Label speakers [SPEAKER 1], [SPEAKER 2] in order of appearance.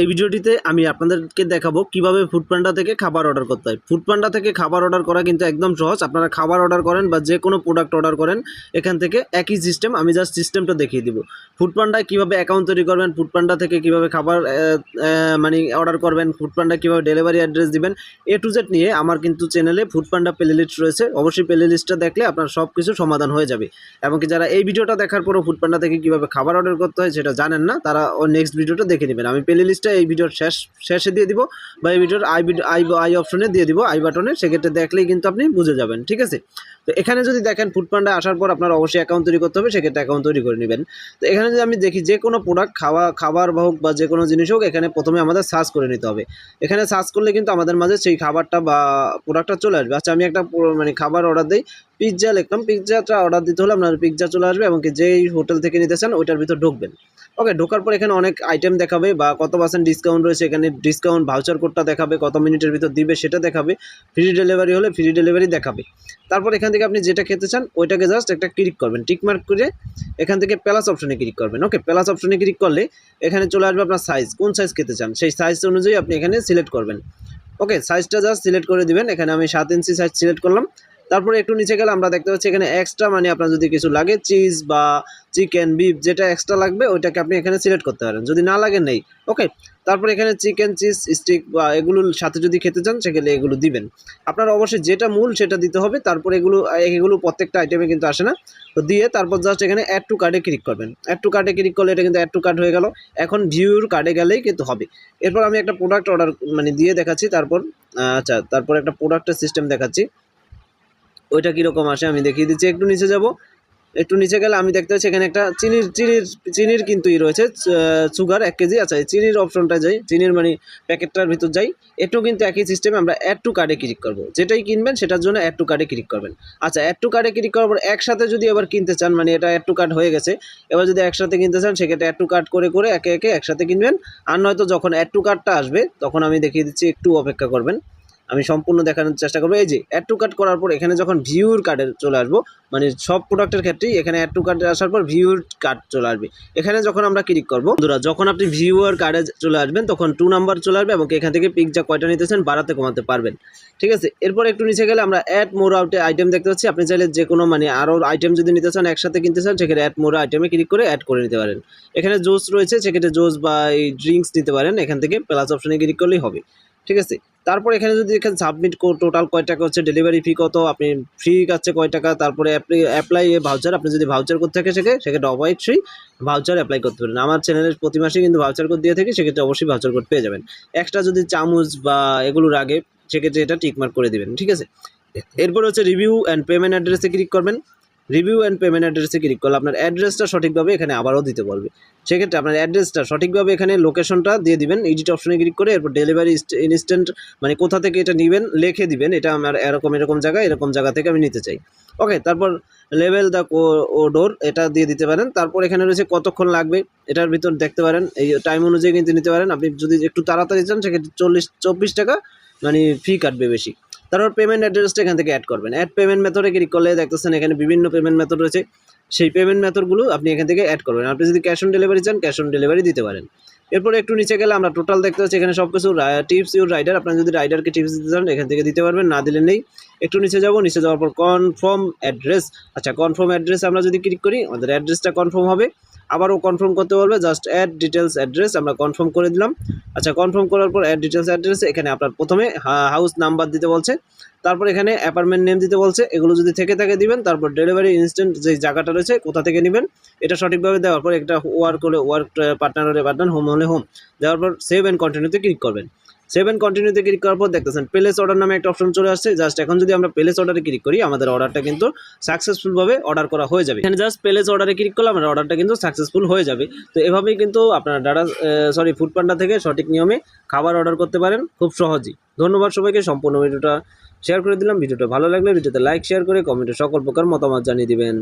[SPEAKER 1] এই ভিডিওটিতে আমি আপনাদেরকে দেখাবো কীভাবে ফুডপান্ডা থেকে খাবার অর্ডার করতে হয়। ফুডপান্ডা থেকে খাবার অর্ডার করা কিন্তু একদম সহজ। আপনারা খাবার অর্ডার করেন বা যে কোনো প্রোডাক্ট অর্ডার করেন, এখান থেকে একই সিস্টেম আমি জাস্ট সিস্টেমটা দেখিয়ে দিব। ফুডপান্ডায় কীভাবে অ্যাকাউন্ট তৈরি করবেন ফুডপান্ডা থেকে কীভাবে খাবার মানে অর্ডার করবেন ফুডপান্ডা কীভাবে ডেলিভারি অ্যাড্রেস দিবেন এ টু জেড নিয়ে আমার কিন্তু চ্যানেলে ফুডপান্ডা প্লে লিস্ট রয়েছে। অবশ্যই প্লে লিস্টটা দেখলে আপনার সব কিছু সমাধান হয়ে যাবে। এমনকি যারা এই ভিডিওটা দেখার পরও ফুডপান্ডা থেকে কীভাবে খাবার অর্ডার করতে হয় সেটা জানেন না, তারা নেক্সট ভিডিওটা দেখে নেবেন। আমি প্লে লিস্টটা এই ভিডিওর শেষ, শেষে দিয়ে দিব বা এই ভিডিওর আই আই আই অপশনে দিয়ে দিব আই বাটনে সেক্ষেত্রে দেখলেই কিন্তু আপনি বুঝে যাবেন, ঠিক আছে? তো এখানে যদি দেখেন ফুডপান্ডা আসার পর আপনার অবশ্যই অ্যাকাউন্ট তৈরি করতে হবে, সেক্ষেত্রে অ্যাকাউন্ট তৈরি করে নেবেন। তো এখানে যদি আমি দেখি যে কোনো প্রোডাক্ট খাওয়া, খাবার হোক বা যে কোনো জিনিস হোক, এখানে প্রথমে আমাদের সার্চ করে নিতে হবে। এখানে সার্চ করলে কিন্তু আমাদের মাঝে সেই খাবারটা বা প্রোডাক্টটা চলে আসবে। আচ্ছা আমি একটা মানে খাবার অর্ডার দিই পিৎজা লিখলাম পিৎজাটা অর্ডার দিতে হলে আপনার পিৎজা চলে আসবে এবং যেই হোটেল থেকে নিতে চান, ওইটার ভিতর ঢুকবেন। ওকে ঢোকার পর এখানে অনেক আইটেম দেখাবে বা কত পার্সেন্ট ডিসকাউন্ট রয়েছে, এখানে ডিসকাউন্ট ভাউচার কোডটা দেখাবে, কত মিনিটের ভিতর দিবে সেটা দেখাবে ফ্রি ডেলিভারি হলে ফ্রি ডেলিভারি দেখাবে। তারপর এখান থেকে আপনি যেটা খেতে চান, ওইটাকে জাস্ট একটা ক্লিক করবেন টিক মার্ক করে এখান থেকে প্লাস অপশনে ক্লিক করবেন। ওকে প্লাস অপশনে ক্লিক করলে এখানে চলে আসবে আপনার সাইজ কোন সাইজ খেতে চান? সেই সাইজ অনুযায়ী আপনি এখানে সিলেক্ট করবেন। ওকে সাইজটা জাস্ট সিলেক্ট করে দিবেন, এখানে আমি সাত ইঞ্চি সাইজ সিলেক্ট করলাম। তারপরে একটু নিচে গেলে আমরা দেখতে পাচ্ছি এখানে এক্সট্রা মানে আপনার যদি কিছু লাগে চিজ বা চিকেন বিফ যেটা এক্সট্রা লাগবে, ওইটাকে আপনি এখানে সিলেক্ট করতে পারেন। যদি না লাগে, নেই। ওকে তারপরে এখানে চিকেন চিজ স্টিক বা এগুলোর সাথে যদি খেতে চান সেগুলো এগুলো দিবেন। আপনার অবশ্যই যেটা মূল সেটা দিতে হবে, তারপর এগুলো এগুলো প্রত্যেকটা আইটেমে কিন্তু আসে না। তো দিয়ে তারপর জাস্ট এখানে অ্যাড টু কার্ডে ক্লিক করবেন। অ্যাড টু কার্ডে ক্লিক করলে এটা কিন্তু অ্যাড টু কার্ড হয়ে গেল। এখন ভিউর কার্ডে গেলেই কিন্তু হবে। এরপর আমি একটা প্রোডাক্ট অর্ডার মানে দিয়ে দেখাচ্ছি, তারপর আচ্ছা তারপর একটা প্রোডাক্টের সিস্টেম দেখাচ্ছি। ওইটা কীরকম আসে আমি দেখিয়ে দিচ্ছি। একটু নিচে যাব। একটু নিচে গেলে আমি দেখতে পাচ্ছি এখানে একটা চিনির চিনির চিনির কিন্তু ই রয়েছে সুগার এক কেজি। আচ্ছা এই চিনির অপশনটা যাই, চিনির মানে প্যাকেটটার ভিতর যাই এটাও কিন্তু একই সিস্টেমে আমরা অ্যাড টু কার্ডে ক্লিক করব। যেটাই কিনবেন, সেটার জন্য অ্যাড টু কার্ডে ক্লিক করবেন। আচ্ছা অ্যাড টু কার্ডে ক্লিক করার পর একসাথে যদি এবার কিনতে চান মানে এটা অ্যাড টু কার্ড হয়ে গেছে, এবার যদি একসাথে কিনতে চান, সেক্ষেত্রে অ্যাড টু কার্ড করে করে একে একে একসাথে কিনবেন। আর নয়তো যখন অ্যাড টু কার্ডটা আসবে, তখন আমি দেখিয়ে দিচ্ছি, একটু অপেক্ষা করবেন। আমি সম্পূর্ণ দেখানোর চেষ্টা করব। এই যে অ্যাড টু কার্ড করার পর এখানে যখন ভিউর কার্ডে চলে আসব মানে সব প্রোডাক্টের ক্ষেত্রেই এখানে অ্যাড টু কার্ডে আসার পর ভিউর কার্ড চলে আসবে। এখানে যখন আমরা ক্লিক করব, বন্ধুরা, যখন আপনি ভিউয়ার কার্ডে চলে আসবেন, তখন টু নাম্বার চলে আসবে এবং এখান থেকে পিকজা কয়টা নিতেছেন বাড়াতে কমাতে পারবেন। ঠিক আছে? এরপর একটু নিচে গেলে আমরা অ্যাড মোর আউটে আইটেম দেখতে পাচ্ছি। আপনি চাইলে যে কোনো মানে আরও আইটেম যদি নিতে চান একসাথে কিনতে চান, সেক্ষেত্রে অ্যাড মোর আইটেমে ক্লিক করে অ্যাড করে নিতে পারেন। এখানে জোস রয়েছে, সেক্ষেত্রে জোস বা এই ড্রিঙ্কস নিতে পারেন। এখান থেকে প্লাস অপশনে ক্লিক করলেই হবে। ঠিক আছে? তারপর এখানে যদি এখানে সাবমিট টোটাল কয় টাকা হচ্ছে ডেলিভারি ফি কত, আপনি ফ্রি কাছে কয় টাকা, তারপরে অ্যাপ্লাই ভাউচার আপনি যদি ভাউচার করতে থাকে সেক্ষেত্রে সেক্ষেত্রে অবশ্যই ভাউচার অ্যাপ্লাই করতে পারেন। আমার চ্যানেলের প্রতি মাসে কিন্তু ভাউচার কোড দিয়ে থাকি, সেক্ষেত্রে অবশ্যই ভাউচার কোড পেয়ে যাবেন। এক্সট্রা যদি চামচ বা এগুলোর আগে, সেক্ষেত্রে এটা টিকমার্ক করে দিবেন, ঠিক আছে? এরপর হচ্ছে রিভিউ অ্যান্ড পেমেন্ট অ্যাড্রেসে ক্লিক করবেন। রিভিউ অ্যান্ড পেমেন্ট অ্যাড্রেসে ক্লিক করলে আপনার অ্যাড্রেসটা সঠিকভাবে এখানে আবারও দিতে বলবে সেক্ষেত্রে আপনার অ্যাড্রেসটা সঠিকভাবে এখানে লোকেশনটা দিয়ে দিবেন। এডিট অপশনে ক্লিক করে এরপর ডেলিভারি ইনস্ট্যান্ট মানে কোথা থেকে এটা নেবেন, লিখে দিবেন। এটা আমার এরকম এরকম জায়গা এরকম জায়গা থেকে আমি নিতে চাই। ওকে তারপর লেভেল দ্য ডোর এটা দিয়ে দিতে পারেন। তারপর এখানে রয়েছে কতক্ষণ লাগবে, এটার ভিতর দেখতে পারেন। এই টাইম অনুযায়ী কিন্তু নিতে পারেন। আপনি যদি একটু তাড়াতাড়ি চান, সেক্ষেত্রে চল্লিশ, চব্বিশ টাকা মানে ফি কাটবে বেশি। তারপর পেমেন্ট অ্যাড্রেসটা এখান থেকে অ্যাড করবেন। অ্যাড পেমেন্ট মেথডে ক্লিক করলে দেখতেছেন এখানে বিভিন্ন পেমেন্ট মেথড রয়েছে। সেই পেমেন্ট মেথডগুলো আপনি এখান থেকে অ্যাড করবেন। আপনি যদি ক্যাশ অন ডেলিভারি চান ক্যাশ অন ডেলিভারি দিতে পারেন। এরপর একটু নিচে গেলে আমরা টোটাল দেখতে পাচ্ছি এখানে সব কিছু টিপস ইউর রাইডার আপনার যদি রাইডারকে টিপস দিতে চান, এখান থেকে দিতে পারবেন, না দিলে নেই। একটু নিচে যাব, নিচে যাওয়ার পর কনফার্ম অ্যাড্রেস আচ্ছা কনফার্ম অ্যাড্রেস আমরা যদি ক্লিক করি, আমাদের অ্যাড্রেসটা কনফার্ম হবে। আবারও কনফার্ম করতে বলবে জাস্ট অ্যাড ডিটেলস অ্যাড্রেস আমরা কনফার্ম করে দিলাম। আচ্ছা কনফার্ম করার পর অ্যাড ডিটেলস অ্যাড্রেস এখানে আপনার প্রথমে হাউস নাম্বার দিতে বলছে। তারপর এখানে অ্যাপার্টমেন্ট নেম দিতে বলছে। এগুলো যদি থেকে থাকে দিবেন, তারপর ডেলিভারি ইনস্ট্যান্ট যে জায়গাটা রয়েছে, কোথা থেকে নেবেন, এটা সঠিকভাবে দেওয়ার পর একটা ওয়ার্ক হলে ওয়ার্ক পার্টনার হলে পার্টনার হোম হলে হোম দেওয়ার পর সেভ অ্যান্ড কন্টিনিউতে ক্লিক করবেন। সেভ অ্যান্ড কন্টিনিউতে ক্লিক করার পর দেখতেছেন প্লেস অর্ডার নামে একটা অপশন চলে আসছে। জাস্ট এখন যদি আমরা প্লেস অর্ডারে ক্লিক করি, আমাদের অর্ডারটা কিন্তু সাকসেসফুলভাবে অর্ডার করা হয়ে যাবে। এখানে জাস্ট প্লেস অর্ডারে ক্লিক করলে আমার অর্ডারটা কিন্তু সাকসেসফুল হয়ে যাবে। তো এভাবেই কিন্তু আপনারা ডাটা সরি ফুড পান্ডা থেকে সঠিক নিয়মে খাবার অর্ডার করতে পারেন, খুব সহজেই। ধন্যবাদ সবাইকে, সম্পূর্ণ ভিডিওটা শেয়ার করে দিলাম। ভিডিওটা ভালো লাগলে ভিডিওতে লাইক শেয়ার করে কমেন্টে সকল প্রকার মতামত জানিয়ে দিবেন।